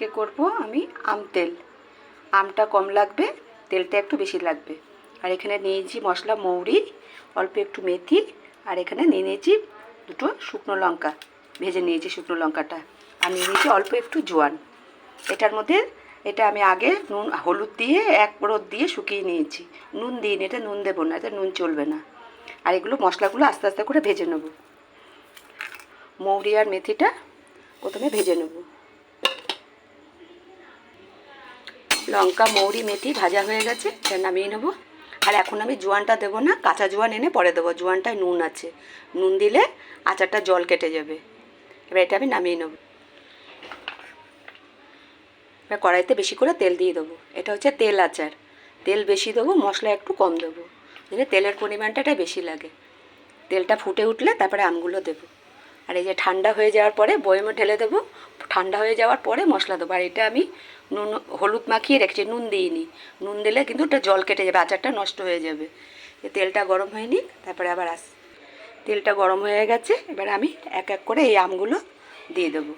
আজকে করব আমি আম তেল। আমটা কম লাগবে, তেলটা একটু বেশি লাগবে। আর এখানে নিয়েছি মশলা, মৌরি, অল্প একটু মেথি, আর এখানে নিয়ে নিয়েছি দুটো শুকনো লঙ্কা। ভেজে নিয়েছি শুকনো লঙ্কাটা। আর নিয়ে নিয়েছি অল্প একটু জোয়ান। এটার মধ্যে, এটা আমি আগে নুন, হলুদ দিয়ে, এক রোদ দিয়ে শুকিয়ে নিয়েছি। নুন দিইনি, এটা নুন দেবো না, এটা নুন চলবে না। আর এগুলো মশলাগুলো আস্তে আস্তে করে ভেজে নেব। মৌরি আর মেথিটা প্রথমে ভেজে নেব। লঙ্কা, মৌরি, মেথি ভাজা হয়ে গেছে, এটা নামিয়ে নেব। আর এখন আমি জোয়ানটা দেবো না, কাঁচা জোয়ান এনে পরে দেবো। জোয়ানটায় নুন আছে। নুন দিলে আচারটা জল কেটে যাবে। এবার এটা আমি নামিয়ে নেব। এবার কড়াইতে বেশি করে তেল দিয়ে দেবো। এটা হচ্ছে তেল আচার। তেল বেশি দেবো, মশলা একটু কম দেবো। তেলের পরিমাণটা বেশি লাগে। তেলটা ফুটে উঠলে তারপরে আমগুলো দেবো। আর এই যে ঠান্ডা হয়ে যাওয়ার পরে বয়মে ঢেলে দেবো। ঠান্ডা হয়ে যাওয়ার পরে মশলা দেবো। আর এটা আমি নুন, হলুদ মাখিয়ে রেখেছি, নুন দিইনি। নুন দিলে কিন্তু ওটা জল কেটে যাবে, আচারটা নষ্ট হয়ে যাবে। তেলটা গরম হয়নি তারপরে আবার আস। তেলটা গরম হয়ে গেছে, এবার আমি এক এক করে এই আমগুলো দিয়ে দেবো।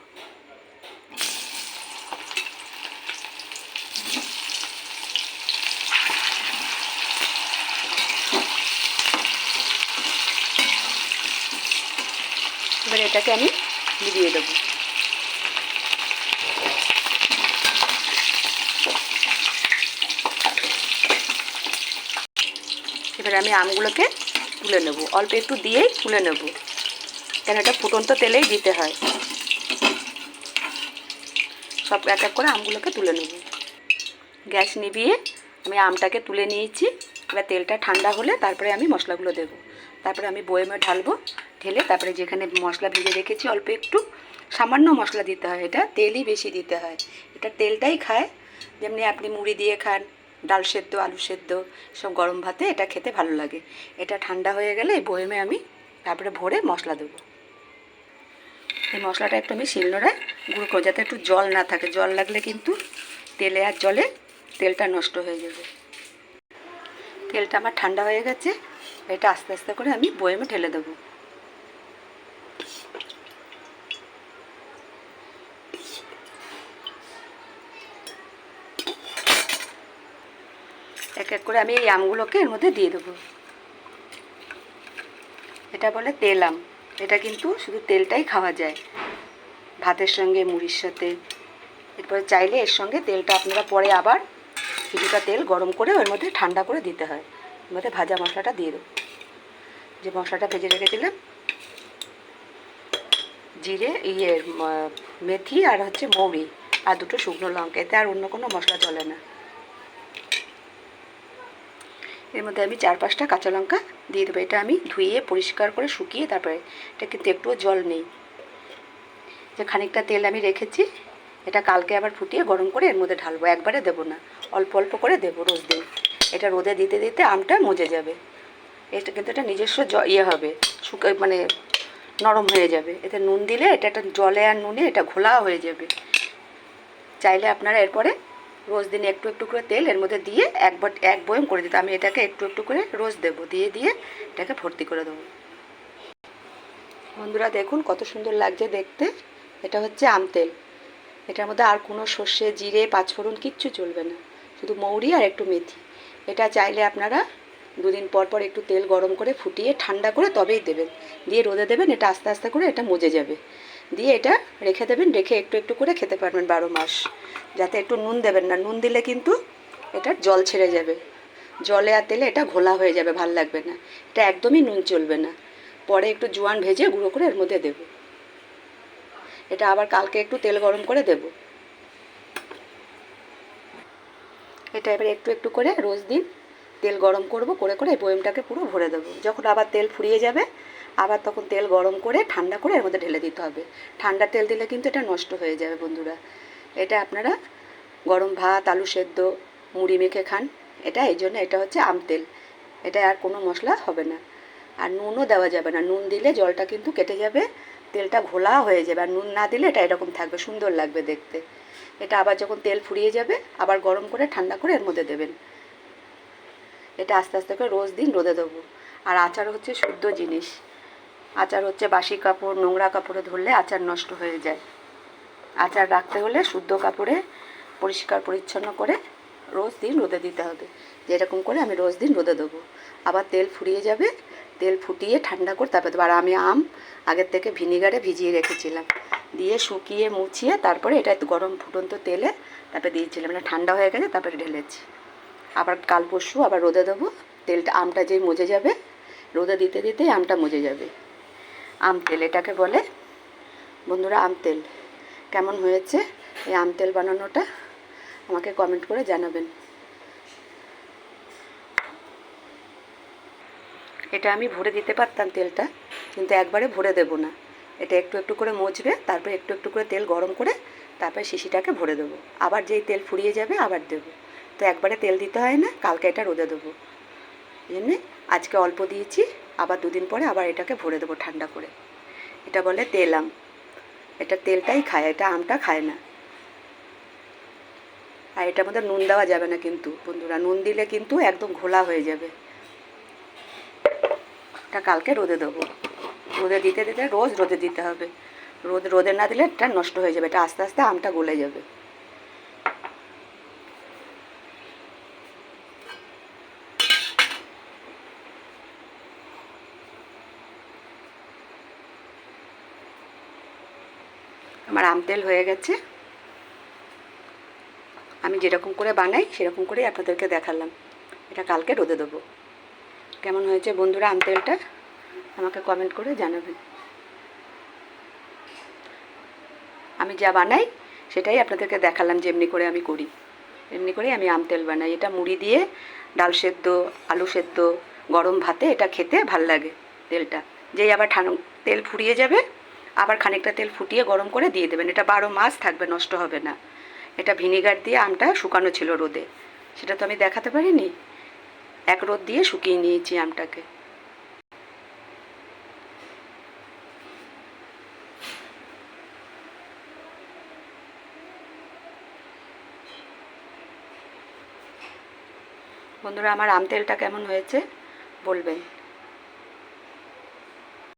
এবার এটাকে আমি মিলিয়ে দেবো। এবার আমি আমগুলোকে তুলে নেব। অল্প একটু দিয়েই তুলে নেব। কেন এটা ফুটন্ত তেলেই দিতে হয়। সব এক এক করে আমগুলোকে তুলে নেব। গ্যাস নিভিয়ে আমি আমটাকে তুলে নিয়েছি। এবার তেলটা ঠান্ডা হলে তারপরে আমি মশলাগুলো দেবো। তারপরে আমি বয়েমে ঢালবো, ঢেলে তারপরে যেখানে মশলা ভেজে রেখেছি অল্প একটু সামান্য মশলা দিতে হয়, এটা তেলই বেশি দিতে হয়। এটা তেলটাই খায়, যেমনি আপনি মুড়ি দিয়ে খান, ডাল সেদ্ধ, আলু সেদ্ধ, সব গরম ভাতে এটা খেতে ভালো লাগে। এটা ঠান্ডা হয়ে গেলে এই বয়েমে আমি তারপরে ভরে মশলা দেবো। এই মশলাটা একটু আমি শিলনোড়ায় গুঁড়ো করব, যাতে একটু জল না থাকে। জল লাগলে কিন্তু তেলে আর জলে তেলটা নষ্ট হয়ে যাবে। তেলটা আমার ঠান্ডা হয়ে গেছে, এটা আস্তে আস্তে করে আমি বয়েমে ঢেলে দেবো। এক এক করে আমি এই আমগুলোকে এর মধ্যে দিয়ে দেবো। এটা বলে তেল আম। এটা কিন্তু শুধু তেলটাই খাওয়া যায়। ভাতের সঙ্গে, মুড়ির সাথে। এরপরে চাইলে এর সঙ্গে তেলটা আপনারা পরে আবার কিছুটা তেল গরম করে ওর মধ্যে ঠান্ডা করে দিতে হয়। এর মধ্যে ভাজা মশলাটা দিয়ে দেবো। যে মশলাটা ভেজে রেখেছিলাম, জিরে ইয়ে মেথি আর হচ্ছে মৌরি আর দুটো শুকনো লঙ্কা। এতে আর অন্য কোনো মশলা চলে না। এর মধ্যে আমি চার পাঁচটা কাঁচা লঙ্কা দিয়ে দেবো। এটা আমি ধুয়ে, পরিষ্কার করে শুকিয়ে তারপরে এটা কিন্তু একটুও জল নেই। যে খানিকটা তেল আমি রেখেছি এটা কালকে আবার ফুটিয়ে গরম করে এর মধ্যে ঢালবো। একবারে দেবো না। অল্প অল্প করে দেবো রোজ দিন। এটা রোদে দিতে দিতে আমটা মজে যাবে। এটা কিন্তু এটা নিজস্ব জ ইয়ে হবে। শুকা মানে নরম হয়ে যাবে। এতে নুন দিলে এটা একটা জলে আর নুনে এটা ঘোলা হয়ে যাবে। চাইলে আপনারা এরপরে রোজ দিন একটু একটু করে তেল এর মধ্যে দিয়ে একবার এক বয়ম করে দিতে। আমি এটাকে একটু একটু করে রোজ দেবো। দিয়ে দিয়ে এটাকে ভর্তি করে দেবো। বন্ধুরা, দেখুন কত সুন্দর লাগছে দেখতে। এটা হচ্ছে আম তেল। এটার মধ্যে আর কোনো সর্ষে, জিরে, পাঁচফোড়ন কিচ্ছু চলবে না। শুধু মৌরি আর একটু মেথি। এটা চাইলে আপনারা দুদিন পর পর একটু তেল গরম করে ফুটিয়ে ঠান্ডা করে তবেই দেবেন। দিয়ে রোদে দেবেন, এটা আস্তে আস্তে করে এটা মজে যাবে। দিয়ে এটা রেখে দেবেন, রেখে একটু একটু করে খেতে পারবেন বারো মাস। যাতে একটু নুন দেবেন না। নুন দিলে কিন্তু এটা জল ছেড়ে যাবে। জলে আর তেলে এটা ঘোলা হয়ে যাবে, ভালো লাগবে না। এটা একদমই নুন চলবে না। পরে একটু জোয়ান ভেজে গুঁড়ো করে এর মধ্যে দেবো। এটা আবার কালকে একটু তেল গরম করে দেব। এটা এবার একটু একটু করে রোজ দিন তেল গরম করব, করে করে এই বয়মটাকে পুরো ভরে দেবো। যখন আবার তেল ফুরিয়ে যাবে, আবার তখন তেল গরম করে ঠান্ডা করে এর মধ্যে ঢেলে দিতে হবে। ঠান্ডা তেল দিলে কিন্তু এটা নষ্ট হয়ে যাবে বন্ধুরা। এটা আপনারা গরম ভাত, আলু সেদ্ধ, মুড়ি মেখে খান। এটা এই জন্য এটা হচ্ছে আম তেল। এটা আর কোনো মশলা হবে না। আর নুনও দেওয়া যাবে না। নুন দিলে জলটা কিন্তু কেটে যাবে। তেলটা ঘোলা হয়ে যাবে আর নুন না দিলে এটা এরকম থাকবে, সুন্দর লাগবে দেখতে। এটা আবার যখন তেল ফুরিয়ে যাবে, আবার গরম করে ঠান্ডা করে এর মধ্যে দেবেন। এটা আস্তে আস্তে করে রোজ দিন রোদে দেবো। আর আচার হচ্ছে শুদ্ধ জিনিস। আচার হচ্ছে বাসি কাপড়, নোংরা কাপড়ে ধরলে আচার নষ্ট হয়ে যায়। আচার রাখতে হলে শুদ্ধ কাপড়ে পরিষ্কার পরিচ্ছন্ন করে রোজ দিন রোদে দিতে হবে। যেরকম করে আমি রোজ দিন রোদে দেবো। আবার তেল ফুরিয়ে যাবে তেল ফুটিয়ে ঠান্ডা করে, তারপরে আর আমি আম আগের থেকে ভিনিগারে ভিজিয়ে রেখেছিলাম। দিয়ে শুকিয়ে মুছিয়ে তারপরে এটা গরম ফুটন্ত তেলে তারপরে দিয়েছিলাম। মানে ঠান্ডা হয়ে গেছে, তারপরে ঢেলেছি। আবার কাল পরশু আবার রোদে দেবো, তেলটা আমটা যেই মজে যাবে, রোদে দিতে দিতেই আমটা মজে যাবে। আম তেল এটাকে বলে। বন্ধুরা, আম তেল কেমন হয়েছে? এই আম তেল বানানোটা আমাকে কমেন্ট করে জানাবেন। এটা আমি ভরে দিতে পারতাম তেলটা, কিন্তু একবারে ভরে দেবো না। এটা একটু একটু করে মজবে তারপরে একটু একটু করে তেল গরম করে তারপরে শিশিটাকে ভরে দেবো। আবার যেই তেল ফুরিয়ে যাবে আবার দেবো। তো একবারে তেল দিতে হয় না, কালকে এটা রোদে দেবো। জন্যে আজকে অল্প দিয়েছি, আবার দুদিন পরে আবার এটাকে ভরে দেবো ঠান্ডা করে। এটা বলে তেল আম এটা তেলটাই খায়, এটা আমটা খায় না। আর এটার মধ্যে নুন দেওয়া যাবে না কিন্তু, বন্ধুরা। নুন দিলে কিন্তু একদম ঘোলা হয়ে যাবে। এটা কালকে রোদে দেবো। রোদে দিতে দিতে রোজ রোদে দিতে হবে। রোদ, রোদে না দিলে এটা নষ্ট হয়ে যাবে, এটা আস্তে আস্তে আমটা গলে যাবে। আমার আম তেল হয়ে গেছে। আমি যেরকম করে বানাই, সেরকম করেই আপনাদেরকে দেখালাম। এটা কালকে রোদে দেবো। কেমন হয়েছে বন্ধুরা আম তেলটা আমাকে কমেন্ট করে জানাবেন। আমি যা বানাই, সেটাই আপনাদেরকে দেখালাম যেমনি করে আমি করি। এমনি করেই আমি আম তেল বানাই। এটা মুড়ি দিয়ে ডাল সেদ্ধ, আলু সেদ্ধ, গরম ভাতে এটা খেতে ভালো লাগে তেলটা। যেই আবার ঠান, তেল ফুরিয়ে যাবে, আবার খানিকটা তেল ফুটিয়ে গরম করে দিয়ে দেবেন। এটা বারো মাস থাকবে, নষ্ট হবে না। এটা ভিনিগার দিয়ে আমটা শুকানো ছিল রোদে। সেটা তো আমি দেখাতে পারিনি? এক রোদ দিয়ে শুকিয়ে নিয়েছি আমটাকে। বন্ধুরা আমার আম তেলটা কেমন হয়েছে বলবেন।